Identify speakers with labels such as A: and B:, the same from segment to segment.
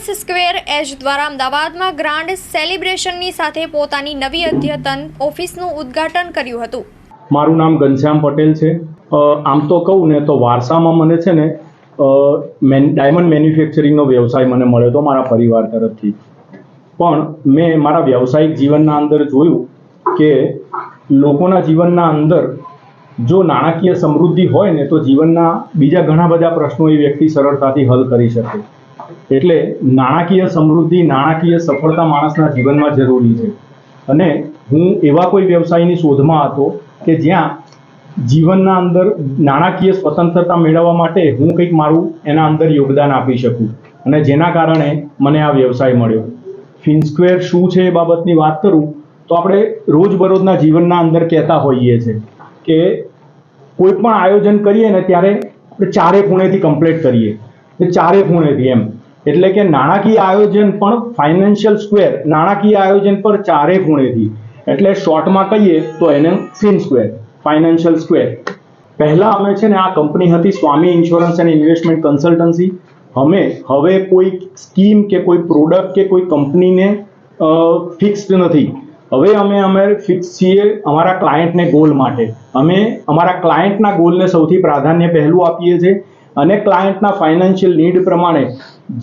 A: Fins square એજ દ્વારા અમદાવાદમાં grand સેલિબ્રેશનની સાથે પોતાની નવી અદ્યતન ઓફિસનું ઉદ્ઘાટન કર્યું હતું.
B: મારું નામ ઘનશ્યામ પટેલ છે. આમ તો કહું ને તો વારસામાં મને છે ને મેન ડાયમંડ મેન્યુફેક્ચરિંગનો વ્યવસાય મને મળ્યો હતો મારા પરિવાર તરફથી. પણ મેં મારા વ્યવસાયિક જીવનના અંદર જોયું કે લોકોના જીવનના અંદર જો નાણાકીય સમૃદ્ધિ હોય ને તો જીવનના બીજા ઘણા બધા પ્રશ્નો એ વ્યક્તિ સરળતાથી હલ કરી શકે. એટલે નાણાકીય સમૃદ્ધિ, નાણાકીય સફળતા માણસના જીવનમાં જરૂરી છે. અને હું એવા કોઈ વ્યવસાયની શોધમાં હતો કે જ્યાં જીવનના અંદર નાણાકીય સ્વતંત્રતા મેળવવા માટે હું કંઈક મારું એના અંદર યોગદાન આપી શકું. અને જેના કારણે મને આ વ્યવસાય મળ્યો. ફિનસ્ક્વેર શું છે એ બાબતની વાત કરું, તો આપણે રોજબરોજના જીવનના અંદર કહેતા હોઈએ છીએ કે કોઈ પણ આયોજન કરીએ ને ત્યારે આપણે ચારે ખૂણેથી કમ્પ્લીટ કરીએ. ચારે ખૂણેથી એમ. એટલે કે નાણાકીય આયોજન પણ ફાઇનાન્શિયલ સ્ક્વેર નાણાકીય આયોજન પર ચારે ખૂણેથી. એટલે શોર્ટમાં કહીએ તો એને ફિન સ્ક્વેર ફાઇનાન્શિયલ સ્ક્વેર પહેલાં અમે છે ને આ કંપની હતી Swami insurance and investment consultancy અમે હવે કોઈ સ્કીમ કે કોઈ પ્રોડક્ટ કે કોઈ કંપનીને ફિક્સ્ડ નથી. હવે અમે અમે ફિક્સ છીએ અમારા ક્લાયન્ટને ગોલ માટે. અમે અમારા ક્લાયન્ટના ગોલને સૌથી પ્રાધાન્ય પહેલું આપીએ છીએ. અને ક્લાયન્ટના ફાઇનાન્શિયલ નીડ પ્રમાણે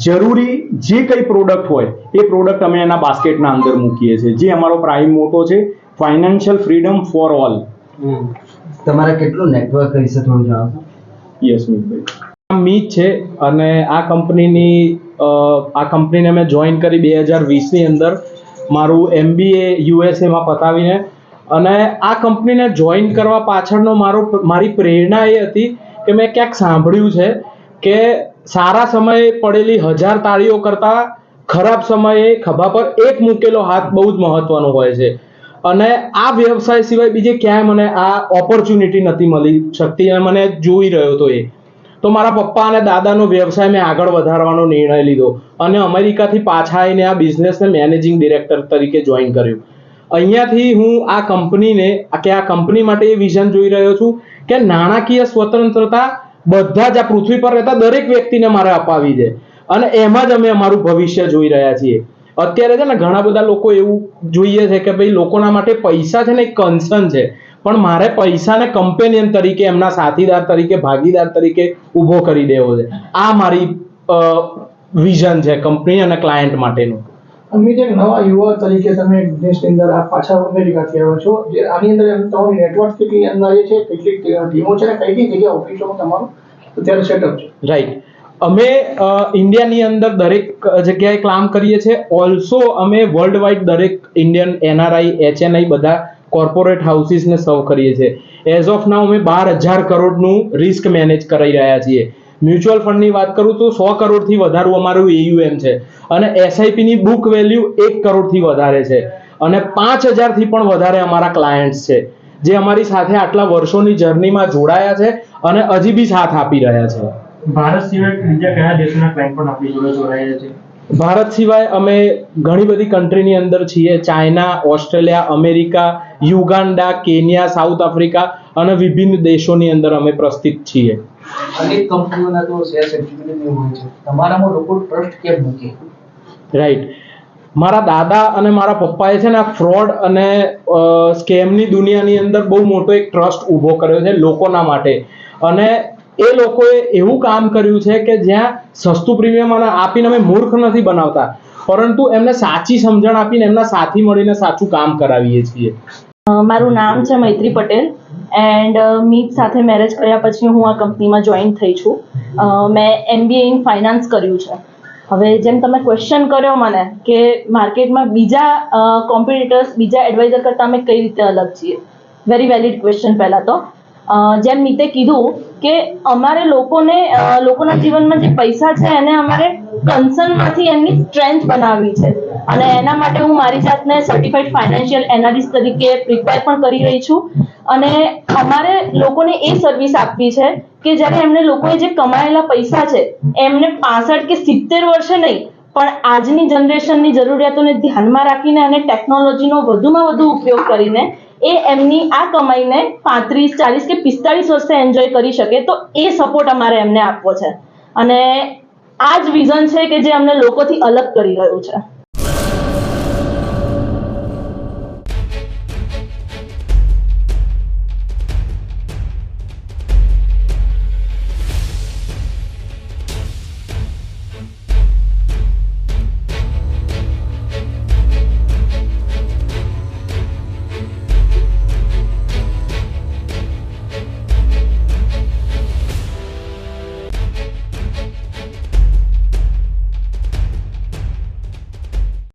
B: જરૂરી જે કંઈ પ્રોડક્ટ હોય એ પ્રોડક્ટ અમે એના બાસ્કેટના અંદર મૂકીએ છીએ. જે અમારો પ્રાઇમ મોટો છે ફાઇનાન્શિયલ ફ્રીડમ ફોર ઓલ
C: તમારા કેટલું નેટવર્ક વિશે થોડું જણાવશો
B: યસ મિતભાઈ મીત છે અને આ કંપનીની આ કંપનીને મેં જોઈન કરી બે હજાર વીસની અંદર મારું એમબીએ યુએસએમાં પતાવીને. અને આ કંપનીને જોઈન કરવા પાછળનો મારો મારી પ્રેરણા એ હતી કે મેં ક્યાંક સાંભળ્યું છે કે સારા સમયે પડેલી હજાર તાળીઓ કરતાં ખરાબ સમયે ખભા પર એક મૂકેલો હાથ બહુ જ મહત્વનો હોય છે. અને આ વ્યવસાય સિવાય બીજે ક્યાંય મને આ ઓપોર્ચ્યુનિટી નથી મળી શકતી અને મને જોઈ રહ્યો હતો એ. તો મારા પપ્પા અને દાદાનો વ્યવસાય મેં આગળ વધારવાનો નિર્ણય લીધો અને અમેરિકાથી પાછા આવીને આ બિઝનેસને મેનેજિંગ ડિરેક્ટર તરીકે જોઈન કર્યું. અહીંયાથી હું આ કંપનીને કે આ કંપની માટે એ વિઝન જોઈ રહ્યો છું કે નાણાકીય સ્વતંત્રતા બધા જ આ પૃથ્વી પર રહેતા દરેક વ્યક્તિને મારે અપાવી છે. અને એમાં જ અમે અમારું ભવિષ્ય જોઈ રહ્યા છીએ. અત્યારે છે ને ઘણા બધા લોકો એવું જોઈએ છે કે ભાઈ લોકોના માટે પૈસા છે ને એક કન્સર્ન છે. પણ મારે પૈસાને કમ્પેનિયન તરીકે, એમના સાથીદાર તરીકે, ભાગીદાર તરીકે ઊભો કરી દેવો છે. આ મારી વિઝન છે કંપની અને ક્લાયન્ટ માટેનું.
D: અમિત એક નવા યુવા તરીકે તમે બિઝનેસની અંદર આ પાછા અમેરિકાથી આવ્યા છો. જે આની અંદર તમારું નેટવર્ક કેટલી અંદાજે છે? કેટલી ટીમો છે કઈ કઈ જગ્યાએ ઓફિસોમાં તમારું? અત્યારે સેટઅપ છે.
B: રાઈટ અમે ઇન્ડિયાની અંદર દરેક જગ્યાએ કામ કરીએ છીએ. ઓલ્સો અમે વર્લ્ડ વાઇડ દરેક ઇન્ડિયન એનઆરઆઈ એચએનઆઈ બધા કોર્પોરેટ હાઉસીસને સર્વ કરીએ છીએ. એઝ ઓફ નાઉ અમે બાર હજાર કરોડનું રિસ્ક મેનેજ કરી રહ્યા છીએ. મ્યુચ્યુઅલ ફંડની વાત કરું તો સો કરોડથી વધારું અમારું એયુએમ છે. અને એસઆઈપીની બુક વેલ્યુ એક કરોડથી વધારે છે. અને પાંચ હજારથી પણ વધારે અમારા ક્લાયન્ટ્સ છે. જે અમારી સાથે આટલા વર્ષોની જર્નીમાં જોડાયા છે અને હજી બી સાથ આપી રહ્યા છે.
E: ભારત સિવાય બીજા કયા દેશોના ક્લાયન્ટ પણ આપણી જોડે જોડાયા છે?
B: ભારત સિવાય અમે ઘણી બધી કન્ટ્રીની અંદર છીએ. China Australia America Uganda Kenya South Africa અને વિભિન્ન દેશોની અંદર અમે પ્રસ્થિત છીએ.
C: અનેક કંપનીઓના તો શેર સર્ટિફિકેટ હોય છે. તમારામાં લોકો ટ્રસ્ટ કેમ મૂકે?
B: રાઈટ મારા દાદા અને મારા પપ્પાએ છે ને આ ફ્રોડ અને સ્કેમની દુનિયાની અંદર બહુ મોટો એક ટ્રસ્ટ ઊભો કર્યો છે લોકોના માટે. અને એ લોકોએ એવું કામ કર્યું છે કે જ્યાં સસ્તું પ્રીમિયમ અને આપીને અમે મૂર્ખ નથી બનાવતા. પરંતુ એમને સાચી સમજણ આપીને એમના સાથી મળીને સાચું કામ કરાવીએ છીએ.
F: મારું નામ છે મૈત્રી પટેલ એન્ડ મીત સાથે મેરેજ કર્યા પછી હું આ કંપનીમાં જોઈન થઈ છું. મેં એમબીએ ઇન ફાઇનાન્સ કર્યું છે. હવે જેમ તમે ક્વેશ્ચન કર્યો મને કે માર્કેટમાં બીજા કોમ્પિટિટર્સ બીજા એડવાઇઝર કરતાં અમે કઈ રીતે અલગ છીએ? વેરી વેલિડ ક્વેશ્ચન પહેલાં તો. જેમ મીતે કીધું કે અમારે લોકોને લોકોના જીવનમાં જે પૈસા છે એને અમારે કન્સર્નમાંથી એમની સ્ટ્રેન્થ બનાવવી છે. અને એના માટે હું મારી જાતને સર્ટિફાઈડ ફાઇનાન્શિયલ એનાલિસ્ટ તરીકે પ્રિપેર પણ કરી રહી છું. અને અમારે લોકોને એ સર્વિસ આપવી છે કે જ્યારે એમને લોકોએ જે કમાયેલા પૈસા છે, એમને પાસઠ કે સિત્તેર વર્ષે નહીં, પણ આજની જનરેશનની જરૂરિયાતોને ધ્યાનમાં રાખીને અને ટેકનોલોજીનો વધુમાં વધુ ઉપયોગ કરીને એ એમની આ કમાઈને પાંત્રીસ, ચાલીસ કે પિસ્તાળીસ વર્ષે એન્જોય કરી શકે, તો એ સપોર્ટ અમારે એમને આપવો છે. અને આ જ વિઝન છે કે જે અમને લોકોથી અલગ કરી રહ્યું છે.